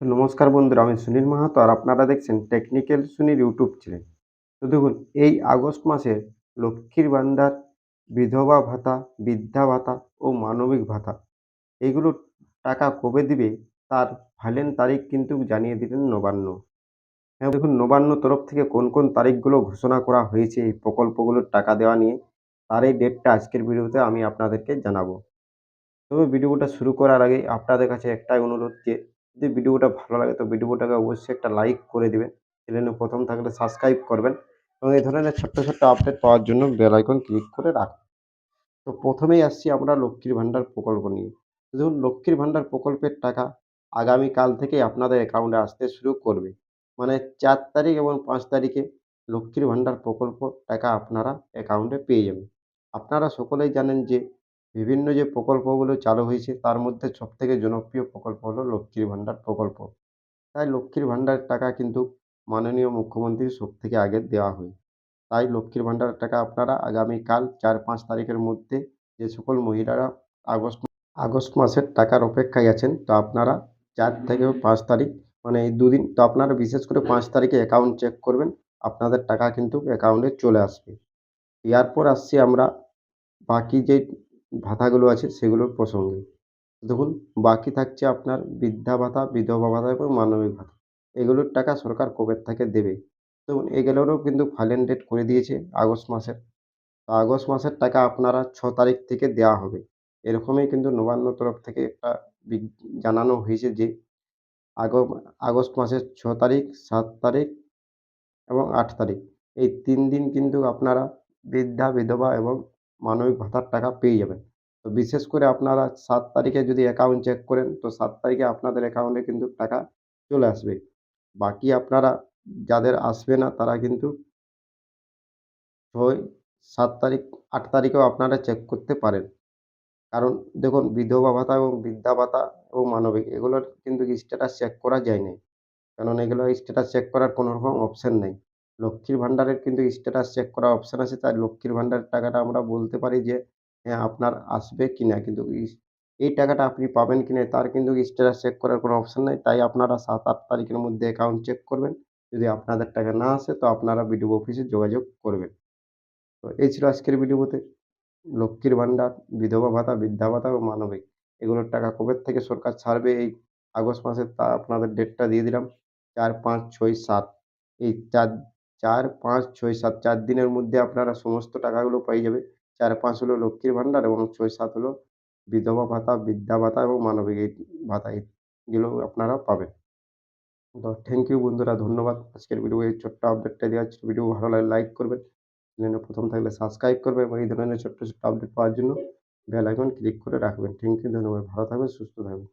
নমস্কার বন্ধুরা, আমি সুনীল মাহাতো আর আপনারা দেখছেন টেকনিক্যাল সুনীল ইউটিউব চ্যানেল। তো দেখুন, এই আগস্ট মাসে লক্ষ্মীর ভান্ডার বিধবা ভাতা, বৃদ্ধা ভাতা ও মানবিক ভাতা, এগুলো টাকা কবে দিবে তার ফাইনাল তারিখ কিন্তু জানিয়ে দিলেন নবান্ন। হ্যাঁ দেখুন, নবান্ন তরফ থেকে কোন কোন তারিখগুলো ঘোষণা করা হয়েছে, এই প্রকল্পগুলোর টাকা দেওয়া নিয়ে, তার এই ডেটটা আজকের ভিডিওতে আমি আপনাদেরকে জানাব। তবে ভিডিওটা শুরু করার আগে আপনাদের কাছে একটাই অনুরোধ যে যদি ভিডিওটা ভালো লাগে তো ভিডিওটাকে অবশ্যই একটা লাইক করে দিবেন। চ্যানেলে প্রথম থাকলে সাবস্ক্রাইব করবেন এবং এই ধরনের ছোট্ট ছোট্ট আপডেট পাওয়ার জন্য বেল আইকন ক্লিক করে রাখুন। তো প্রথমেই আসছি আমরা লক্ষ্মীর ভাণ্ডার প্রকল্প নিয়ে। দেখুন, লক্ষ্মীর ভাণ্ডার প্রকল্পের টাকা আগামীকাল থেকে আপনাদের অ্যাকাউন্টে আসতে শুরু করবে। মানে চার তারিখ এবং পাঁচ তারিখে লক্ষ্মীর ভাণ্ডার প্রকল্প টাকা আপনারা অ্যাকাউন্টে পেয়ে যাবেন। আপনারা সকলেই জানেন যে বিভিন্ন যে প্রকল্পগুলো চালু হয়েছে, তার মধ্যে সবথেকে জনপ্রিয় প্রকল্প হলো লক্ষ্মীর ভাণ্ডার প্রকল্প। তাই লক্ষ্মীর ভাণ্ডারের টাকা কিন্তু মাননীয় মুখ্যমন্ত্রীর সবথেকে আগে দেওয়া হয়। তাই লক্ষ্মীর ভাণ্ডারের টাকা আপনারা আগামীকাল চার পাঁচ তারিখের মধ্যে যে সকল মহিলারা আগস্ট আগস্ট মাসের টাকার অপেক্ষায় আছেন, তো আপনারা চার থেকে পাঁচ তারিখ মানে এই দুদিন, তো আপনারা বিশেষ করে পাঁচ তারিখে অ্যাকাউন্ট চেক করবেন, আপনাদের টাকা কিন্তু অ্যাকাউন্টে চলে আসবে। এরপর আসছি আমরা বাকি যে ভাতাগুলো আছে সেগুলোর প্রসঙ্গে। দেখুন, বাকি থাকছে আপনার বৃদ্ধা ভাতা, বিধবা ভাতা এবং মানবিক ভাতা। এগুলোর টাকা সরকার কবে থেকে দেবে? দেখুন, এগুলোরও কিন্তু ফাইনাল ডেট করে দিয়েছে আগস্ট মাসের। আগস্ট মাসের টাকা আপনারা ছ তারিখ থেকে দেওয়া হবে। এরকমই কিন্তু নবান্ন তরফ থেকে একটা জানানো হয়েছে যে, আগ, আগস্ট মাসের ছ তারিখ, সাত তারিখ এবং আট তারিখ। এই তিন দিন কিন্তু আপনারা বৃদ্ধা, বিধবা এবং মানবিক ভাতার টাকা পেয়ে যাবেন। তো বিশেষ করে আপনারা সাত তারিখে যদি অ্যাকাউন্ট চেক করেন, তো সাত তারিখে আপনাদের অ্যাকাউন্টে কিন্তু টাকা চলে আসবে। বাকি আপনারা যাদের আসবে না, তারা কিন্তু ছয়, সাত তারিখ, আট তারিখেও আপনারা চেক করতে পারেন। কারণ দেখুন, বিধবা ভাতা এবং বৃদ্ধা ভাতা এবং মানবিক এগুলোর কিন্তু স্ট্যাটাস চেক করা যায় না কারণ এগুলো স্ট্যাটাস চেক করার কোনো রকম অপশন নেই। লক্ষ্মীর ভাণ্ডারের কিন্তু স্ট্যাটাস চেক করা অপশন আছে। তাই লক্ষ্মীর ভাণ্ডারের টাকাটা আমরা বলতে পারি যে হ্যাঁ আপনার আসবে কি না কিন্তু এই টাকাটা আপনি পাবেন কি না তার কিন্তু স্ট্যাটাস চেক করার কোনো অপশন নেই। তাই আপনারা সাত, আট তারিখের মধ্যে অ্যাকাউন্ট চেক করবেন। যদি আপনাদের টাকা না আসে, তো আপনারা বিডিও অফিসে যোগাযোগ করবেন। তো এই ছিল আজকের ভিডিওতে লক্ষ্মীর ভাণ্ডার, বিধবা ভাতা, বৃদ্ধা ভাতা ও মানবিক। এগুলোর টাকা কবে থেকে সরকার ছাড়বে এই আগস্ট মাসে তা আপনাদের ডেটটা দিয়ে দিলাম। চার, পাঁচ, ছয়, সাত। এই চার চার, পাঁচ, ছয়, সাত, চার দিনের মধ্যে আপনারা সমস্ত টাকাগুলো পেয়ে যাবে চার, পাঁচ হলো লক্ষ্মীর ভাণ্ডার এবং ছয়, সাত হলো বিধবা ভাতা, বৃদ্ধা ভাতা এবং মানবিক ভাতা এগুলো আপনারা পাবেন। তো থ্যাংক ইউ বন্ধুরা, ধন্যবাদ। আজকের ভিডিও এই ছোট্ট আপডেটটা জন্য ভিডিও ভালো লাগলে লাইক করবেন। চ্যানেলে প্রথম থাকলে সাবস্ক্রাইব করবেন এবং এই ধরনের ছোট্ট ছোট্ট আপডেট পাওয়ার জন্য বেল আইকন ক্লিক করে রাখবেন। থ্যাংক ইউ ধন্যবাদ। ভালো থাকবেন, সুস্থ থাকবেন।